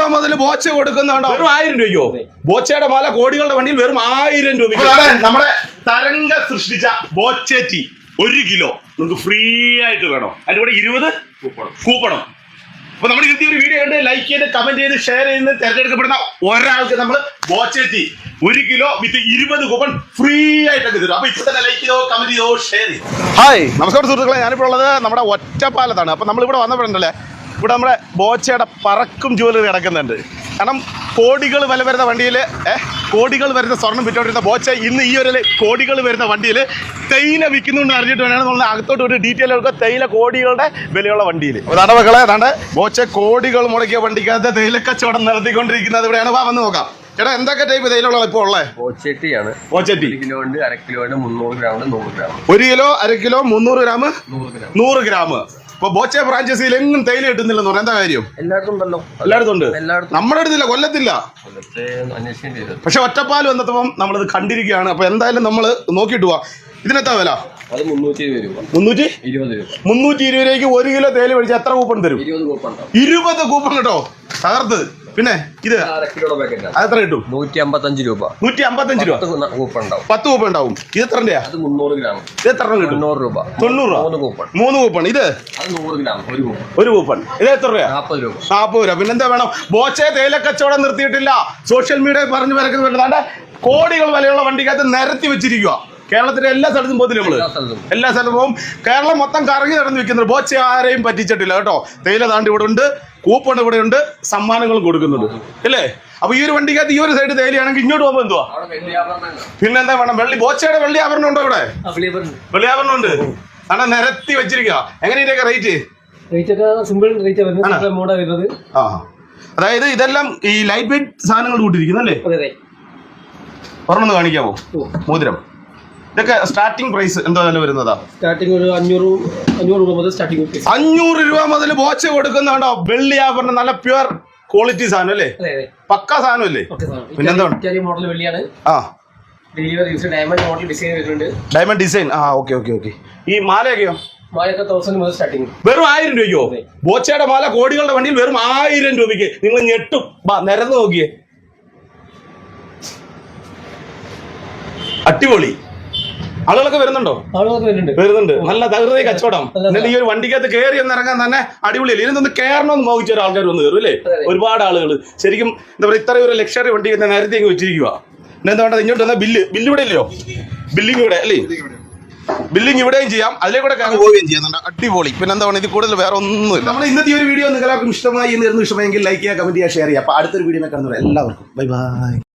രൂപ മുതൽ ബോച്ച കൊടുക്കുന്നുണ്ടോ? വെറും ആയിരം രൂപയോ ബോച്ചയുടെ മാല കോടികളുടെ വണ്ടിയിൽ വെറും ആയിരം രൂപ നമ്മുടെ തരംഗ സൃഷ്ടിച്ച ബോച്ചേറ്റി ഒരു കിലോ നിങ്ങൾക്ക് ഫ്രീ ആയിട്ട് വേണം. അതിന്റെ കൂടെ ഇരുപത് കൂപ്പണം. അപ്പൊ നമ്മൾ ഇന്നത്തെ ഒരു വീഡിയോ കണ്ട് ലൈക്ക് ചെയ്ത് കമന്റ് ചെയ്ത് ഷെയർ ചെയ്ത് തിരഞ്ഞെടുക്കപ്പെടുന്ന ഒരാൾക്ക് നമ്മൾ ബോച്ചേറ്റി ഒരു കിലോ വിത്ത് ഇരുപത് കൂപ്പൺ ഫ്രീ ആയിട്ടൊക്കെ തരും. അപ്പൊ ഇപ്പൊ തന്നെ ലൈക്ക് ചെയ്തോ കമന്റ് ചെയ്തോ ഷെയർ ചെയ്തോ. ഹായ് നമസ്കാരം സുഹൃത്തുക്കളെ. ഞാനിപ്പോൾ ഉള്ളത് നമ്മുടെ ഒറ്റപ്പാലത്താണ്. അപ്പൊ നമ്മൾ ഇവിടെ വന്നപ്പോഴുണ്ടല്ലേ ഇവിടെ നമ്മുടെ ബോച്ചയുടെ പറക്കും ജുവലറി കിടക്കുന്നുണ്ട്. കാരണം കോടികൾ വില വരുന്ന വണ്ടിയിൽ കോടികൾ വരുന്ന സ്വർണം വിറ്റോണ്ടിരുന്ന ബോച്ച ഇന്ന് ഈ ഒരു കോടികൾ വരുന്ന വണ്ടിയിൽ തേയില വിൽക്കുന്നുണ്ട് അറിഞ്ഞിട്ട് വേണം നമ്മൾ അകത്തോട്ട് ഒരു ഡീറ്റെയിൽ എടുക്കുക. തേയില കോടികളുടെ വിലയുള്ള വണ്ടിയിൽ. അതാണ് മക്കളെ അതാണ്ട് ബോച്ച കോടികൾ മുടക്കിയ വണ്ടിക്കകത്ത് തേയില കച്ചവടം നടത്തിക്കൊണ്ടിരിക്കുന്നത് ഇവിടെയാണ്. വാ വന്ന് നോക്കാം. ചേട്ടാ എന്തൊക്കെ ടൈപ്പ് തേയിലുള്ള ഇപ്പോൾ ഉള്ളത്? പോച്ചട്ടിയാണ് ബോച്ചറ്റി കിലോണ്ട് കിലോ ഉണ്ട് അര കിലോ ഉണ്ട് മുന്നൂറ് ഗ്രാം ഉണ്ട് നൂറ് ഗ്രാം. ഒരു കിലോ അര കിലോ മുന്നൂറ് ഗ്രാം? നൂറ് ഗ്രാം. നൂറ് ഗ്രാം. ഇപ്പൊ ബോച്ച ഫ്രാഞ്ചൈസിയിൽ എങ്ങും തേയില കിട്ടുന്നില്ലെന്ന് പറയാം എന്താ കാര്യം? എല്ലായിടത്തും ഉണ്ടല്ലോ. എല്ലായിടത്തും ഉണ്ട് എല്ലായിടത്തും. നമ്മുടെ അടുത്തില്ല കൊല്ലത്തില്ല. കൊല്ലത്തെ അന്വേഷിക്കേണ്ടി വരും പക്ഷെ ഒറ്റപ്പാൽ വന്നപ്പം നമ്മളിത് കണ്ടിരിക്കുകയാണ്. അപ്പൊ എന്തായാലും നമ്മൾ നോക്കിയിട്ട് പോവാ. ഇതിനെത്താ വില? അത് മുന്നൂറ്റി ഇരുപത് രൂപ. മുന്നൂറ്റി? ഇരുപത് രൂപ. മുന്നൂറ്റി ഇരുപത് രൂപയ്ക്ക് ഒരു കിലോ തേയില മേടിച്ച് എത്ര കൂപ്പൺ തരും? ഇരുപത് കൂപ്പൺ ഇരുപത് കൂപ്പൺ കേട്ടോ. തകർത്ത്. പിന്നെ ഇത് അതെത്ര കിട്ടും നൂറ്റി അമ്പത്തഞ്ച് രൂപ നൂറ്റി അമ്പത്തഞ്ച് രൂപ. പത്ത് കൂപ്പൺ ഉണ്ടാവും പത്ത് കൂപ്പൺ ഉണ്ടാവും ഇത് എത്ര അത് മുന്നൂറ് ഗ്രാം. ഇത് എത്ര കിട്ടും? തൊണ്ണൂറ് രൂപ. തൊണ്ണൂറ് രൂപ. മൂന്ന് കൂപ്പൺ. മൂന്ന് കൂപ്പൺ. ഇത്? അത് നൂറ് ഗ്രാം ഒരു കൂപ്പൺ. ഒരു കൂപ്പൺ. ഇത് എത്ര രൂപ നാൽപ്പത് രൂപ. നാൽപ്പത് രൂപ. പിന്നെന്താ വേണം? ബോച്ചെ തേയില കച്ചവടം നിർത്തിയിട്ടില്ല. സോഷ്യൽ മീഡിയ പറഞ്ഞു വരക്കുന്നുണ്ട് കോടികൾ വിലയുള്ള വണ്ടിക്കകത്ത് നിരത്തി വെച്ചിരിക്കുക കേരളത്തിലെ എല്ലാ സ്ഥലത്തും പോകത്തില്ല നമ്മൾ? എല്ലാ സ്ഥലത്തും പോകും കേരളം മൊത്തം കറങ്ങി നടന്ന് വിൽക്കുന്നത് ബോച്ച ആരെയും പറ്റിച്ചിട്ടില്ല കേട്ടോ. തേയില താണ്ട് ഇവിടെ ഉണ്ട് കൂപ്പൺ ഇവിടെ ഉണ്ട് സമ്മാനങ്ങളും കൊടുക്കുന്നുണ്ട്. അല്ലേ അപ്പൊ ഈ ഒരു വണ്ടിക്കകത്ത് ഈ ഒരു സൈഡ് തേയിലയാണെങ്കിൽ ഇങ്ങോട്ട് പോകുമ്പോ എന്തുവാ? പിന്നെന്താ വേണം? വെള്ളി ബോച്ചയുടെ വെള്ളി ആഭരണം ഉണ്ടോ ഇവിടെ വെള്ളി ആഭരണം. ഉണ്ട്. അണ നിരത്തി വെച്ചിരിക്കുക എങ്ങനെ ഇതിന്റെയൊക്കെ റേറ്റ് റേറ്റ് ഒക്കെ സിമ്പിൾ റേറ്റ് വരുന്നത് വരുന്നത്. ആ അതായത് ഇതെല്ലാം ഈ ലൈറ്റ് വെയിറ്റ് സാധനങ്ങൾ കൂട്ടിരിക്കുന്നല്ലേ അല്ലേ ഒരെണ്ണം കാണിക്കാമോ. മോതിരം. ഇതൊക്കെ സ്റ്റാർട്ടിംഗ് പ്രൈസ് എന്താ വില വരുന്നതാ? സ്റ്റാർട്ടിംഗ് ഒരു അഞ്ഞൂറ് അഞ്ഞൂറ് രൂപ മുതൽ സ്റ്റാർട്ടിംഗ് അഞ്ഞൂറ് രൂപ മുതൽ ബോച്ച കൊടുക്കുന്നുണ്ടോ? വെള്ളി ആഭരണം നല്ല പ്യുവർ ക്വാളിറ്റി സാധനം അല്ലേ? പക്ക സാധനം അല്ലേ? പിന്നെ പിന്നെന്താണ്? മോഡൽ വെള്ളിയാണ്. ആ. ഡയമണ്ട് മോഡൽ ഡിസൈൻ വരുന്നുണ്ട് ഡയമണ്ട് ഡിസൈൻ ആ ഓക്കെ ഓക്കെ ഓക്കെ ഈ മാലയൊക്കെയോ? വെറും ആയിരം രൂപയ്ക്കോ. ബോച്ചയുടെ മാല കോടികളുടെ വണ്ടിയിൽ വെറും ആയിരം രൂപയ്ക്ക്. നിങ്ങൾ ഞെട്ടും. നിരന്ന് നോക്കിയേ. അടിപൊളി. ആളുകളൊക്കെ വരുന്നുണ്ടോ? ആളുകളൊക്കെ വരുന്നുണ്ട്. വരുന്നുണ്ട്. നല്ല തകൃതി കച്ചവടം. എന്നിട്ട് ഈ ഒരു വണ്ടിക്കകത്ത് കയറി ഒന്ന് ഇറങ്ങാൻ തന്നെ അടിപൊളിയല്ലേ? ഇതിനൊന്ന് കയറണമെന്ന് മോഹിച്ച ഒരു ആൾക്കാർ വന്ന് കയറും അല്ലേ. ഒരുപാട് ആളുകൾ ശരിക്കും എന്താ പറയുക ഇത്രയും ഒരു ലക്ഷറി വണ്ടി നേരത്തെ അങ്ങ് വെച്ചിരിക്കുക പിന്നെ എന്താ വേണ്ടത്? ഇങ്ങോട്ട് വന്നാൽ ബില്ല്. ബില്ല് ഇവിടെ ഇല്ലയോ? ബില്ലിങ് ഇവിടെ അല്ലേ? ബില്ലിംഗ് ഇവിടെയും ചെയ്യാം. അതിലെ കൂടെ പോവുകയും ചെയ്യുന്നുണ്ട് അടിപൊളി. പിന്നെ എന്താ പറയുക ഇത് കൂടുതൽ വേറെ ഒന്നുമില്ല. നമ്മൾ ഇന്നത്തെ ഈ ഒരു വീഡിയോ നിങ്ങൾക്ക് എല്ലാവർക്കും ഇഷ്ടമായി എന്ന് ഇഷ്ടമായെങ്കിൽ ലൈക്ക് ചെയ്യുക കമന്റ് ചെയ്യുക ഷെയർ ചെയ്യുക. അപ്പൊ അടുത്തൊരു വീഡിയോ കാണുന്നു എല്ലാവർക്കും. Bye bye